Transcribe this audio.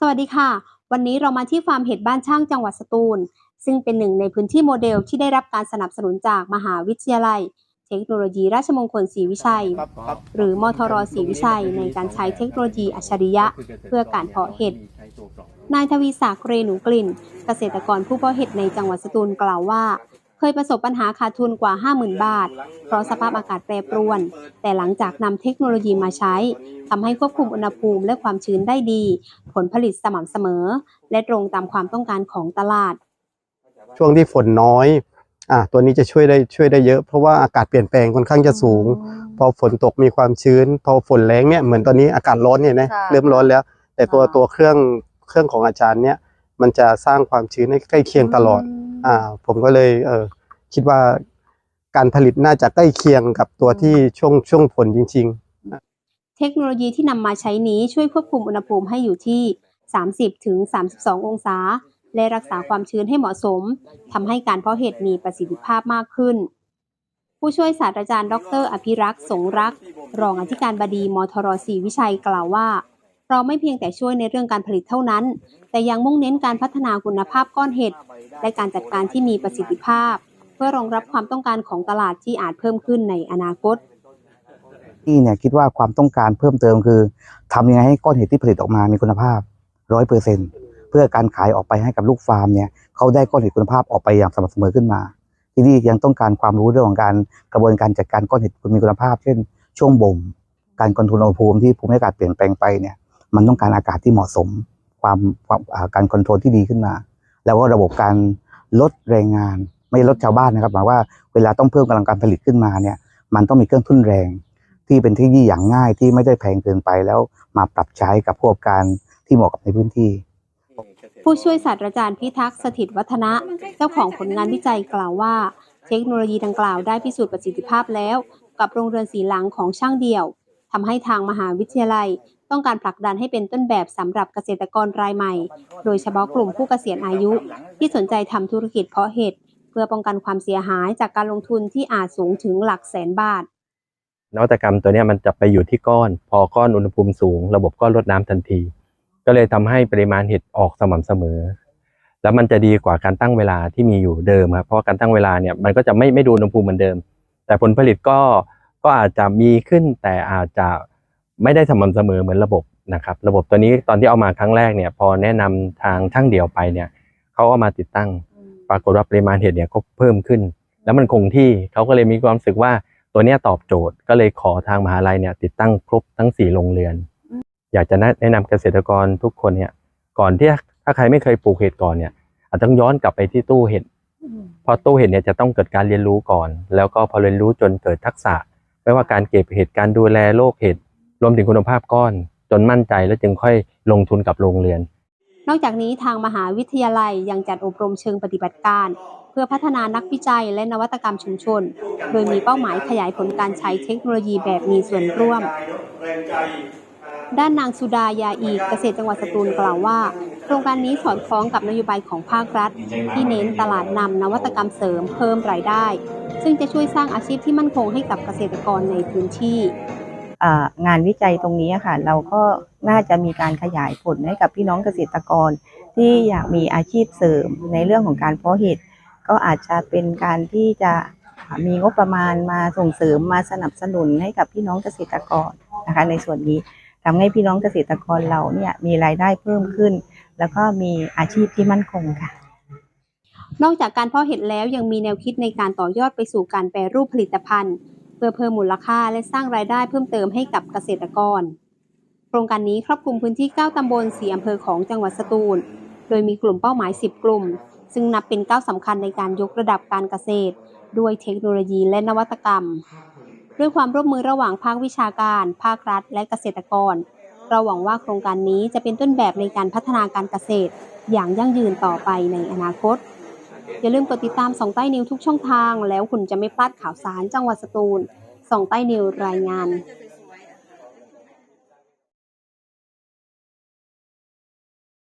สวัสดีค่ะ วันนี้เรามาที่ฟาร์มเห็ดบ้านช่างจังหวัดสตูล ซึ่งเป็นหนึ่งในพื้นที่โมเดลที่ได้รับการสนับสนุนจากมหาวิทยาลัย เทคโนโลยีราชมงคลศรีวิชัย หรือมทรศรีวิชัย ในการใช้เทคโนโลยีอัจฉริยะ เพื่อการเพาะเห็ดนายทวีศักดิ์เรหนูกลิ่น เกษตรกรผู้เพาะเห็ดในจังหวัดสตูลกล่าวว่า เคยประสบปัญหาขาดทุนกว่า 50,000 บาท เพราะสภาพอากาศแปรปรวน แต่หลังจากนำเทคโนโลยีมาใช้ทำให้ควบคุมอุณหภูมิและความชื้นได้ดี ผลผลิตสม่ำเสมอ และตรงตามความต้องการของตลาด ช่วงที่ฝนน้อยอะตัวนี้จะช่วยได้ช่วยได้เยอะ เพราะว่าอากาศเปลี่ยนแปลงค่อนข้างจะสูง พอฝนตกมีความชื้น พอฝนแรงเนี่ยเหมือนตอนนี้อากาศร้อนเนี่ยนะค่ะเริ่มร้อนแล้ว แต่ตัวค่ะตัวเครื่องเครื่องของอาจารย์เนี่ยมันจะสร้างความชื้นให้ใกล้เคียงตลอด อ่าผมก็เลยเออคิดว่าการผลิตน่าจะใกล้เคียงกับตัวที่ช่วงช่วงฝนจริง ๆ เทคโนโลยีที่นำมาใช้นี้ช่วยควบคุมอุณหภูมิให้อยู่ที่ 30ถึง32 องศา และรักษาความชื้นให้เหมาะสมทำให้การเพาะเห็ดมีประสิทธิภาพมากขึ้น ผู้ช่วยศาสตราจารย์ ดร อภิรักษ์ สงรักษ์ รองอธิการบดีมทรศรีวิชัยกล่าวว่า เราไม่เพียงแต่ช่วยในเรื่องการผลิตเท่านั้น แต่ยังมุ่งเน้นการพัฒนาคุณภาพก้อนเห็ด และการจัดการที่มีประสิทธิภาพ เพื่อรองรับความต้องการของตลาดที่อาจเพิ่มขึ้นในอนาคตที่เนี่ยคิดว่าความต้องการเพิ่มเติมคือทำยังไงให้ก้อนเห็ดที่ผลิตออกมามีคุณภาพร้อยเปอร์เซ็นเพื่อการขายออกไปให้กับลูกฟาร์มเนี่ยเขาได้ก้อนเห็ดคุณภาพออกไปอย่างสม่ำเสมอขึ้นมา ที่นี่ยังต้องการความรู้เรื่องของการกระบวนการจัดการก้อนเห็ดมีคุณภาพ เช่น ช่วงบ่ม การคอนโทรลอุณหภูมิที่ภูมิอากาศเปลี่ยนแปลงไปเนี่ย มันต้องการอากาศที่เหมาะสม ความความการคอนโทรลที่ดีขึ้นมา แล้วก็ระบบการลดแรงงาน ไม่ลดชาวบ้านนะครับหมายว่าเวลาต้องเพิ่มกำลังการผลิตขึ้นมาเนี่ยมันต้องมีเครื่องทุ่นแรง ที่เป็นเทคโนโลยีอย่างง่ายที่ไม่ได้แพงเกินไปแล้วมาปรับใช้กับพวกการที่เหมาะกับในพื้นที่ผู้ช่วยศาสตราจารย์พิทักษ์สถิตวัฒนะ เจ้าของผลงานวิจัยกล่าวว่า เทคโนโลยีดังกล่าวได้พิสูจน์ประสิทธิภาพแล้ว กับโรงเรือนสีหลังของช่างเดี่ยวทำให้ทางมหาวิทยาลัย ต้องการผลักดันให้เป็นต้นแบบสำหรับเกษตรกรรายใหม่ โดยเฉพาะกลุ่มผู้เกษียณอายุ ที่สนใจทำธุรกิจเพาะเห็ดเพื่อป้องกันความเสียหายจากการลงทุนที่อาจสูงถึงหลักแสนบาท นวัตกรรมตัวนี้มันจะไปอยู่ที่ก้อน พอก้อนอุณหภูมิสูง ระบบก็ลดน้ำทันที ก็เลยทำให้ปริมาณเห็ดออกสม่ำเสมอ แล้วมันจะดีกว่าการตั้งเวลาที่มีอยู่เดิมครับเพราะการตั้งเวลาเนี่ยมันก็จะไม่ไม่ดูอุณหภูมิเหมือนเดิม แต่ผลผลิตก็ก็อาจจะมีขึ้นแต่อาจจะ ไม่ได้สม่ำเสมอเหมือนระบบนะครับ ระบบตัวนี้ตอนที่เอามาครั้งแรกเนี่ย พอแนะนำทางช่างเดี่ยวไปเนี่ยเขาก็มาติดตั้ง ปรากฏว่าปริมาณเห็ดเนี่ยก็เพิ่มขึ้น แล้วมันคงที่เขาก็เลยมีความรู้สึกว่าตัวเนี้ยตอบโจทย์ก็เลยขอทางมหาลัยเนี่ย ติดตั้งครบทั้งสี่โรงเรือน อยากจะแนะนำเกษตรกรทุกคนเนี่ย ก่อนที่ถ้าใครไม่เคยปลูกเห็ดก่อนเนี่ย อาจต้องย้อนกลับไปที่ตู้เห็ดเพราะตู้เห็ดเนี่ยจะต้องเกิดการเรียนรู้ก่อน แล้วก็พอเรียนรู้จนเกิดทักษะ ไม่ว่าการเก็บเห็ดการดูแลโรคเห็ด รวมถึงคุณภาพก้อนจนมั่นใจแล้วจึงค่อยลงทุนกับโรงเรือนนอกจากนี้ทางมหาวิทยาลัยยังจัดอบรมเชิงปฏิบัติการ เพื่อพัฒนานักวิจัยและนวัตกรรมชุมชน โดยมีเป้าหมายขยายผลการใช้เทคโนโลยีแบบมีส่วนร่วม ด้านนางสุดายาอีกเกษตรจังหวัดสตูลกล่าวว่า โครงการนี้สอดคล้องกับนโยบายของภาครัฐ ที่เน้นตลาดนำนวัตกรรมเสริมเพิ่มรายได้ ซึ่งจะช่วยสร้างอาชีพที่มั่นคงให้กับเกษตรกรในพื้นที่ งานวิจัยตรงนี้ค่ะ เราก็น่าจะมีการขยายผลให้กับพี่น้องเกษตรกร ที่อยากมีอาชีพเสริมในเรื่องของการเพาะเห็ดก็อาจจะเป็นการที่จะมีงบประมาณมาส่งเสริมมาสนับสนุนให้กับพี่น้องเกษตรกรนะคะ ในส่วนนี้ทำให้พี่น้องเกษตรกรเราเนี่ยมีรายได้เพิ่มขึ้น แล้วก็มีอาชีพที่มั่นคงค่ะ นอกจากการเพาะเห็ดแล้วยังมีแนวคิดในการต่อยอดไปสู่การแปรรูปผลิตภัณฑ์ เพื่อเพิ่มมูลค่าและสร้างรายได้เพิ่มเติมให้กับเกษตรกร โครงการนี้ครอบคลุมพื้นที่ 9 ตำบล 4 อำเภอของจังหวัดสตูล โดยมีกลุ่มเป้าหมาย 10 กลุ่ม ซึ่งนับเป็นก้าวสำคัญในการยกระดับการเกษตร ด้วยเทคโนโลยีและนวัตกรรม ด้วยความร่วมมือระหว่างภาควิชาการ ภาครัฐ และเกษตรกร เราหวังว่าโครงการนี้จะเป็นต้นแบบในการพัฒนาการเกษตร อย่างยั่งยืนต่อไปในอนาคต อย่าลืมกดติดตามส่องใต้นิวทุกช่องทาง แล้วคุณจะไม่พลาดข่าวสารจังหวัดสตูลส่องใต้นิวรายงาน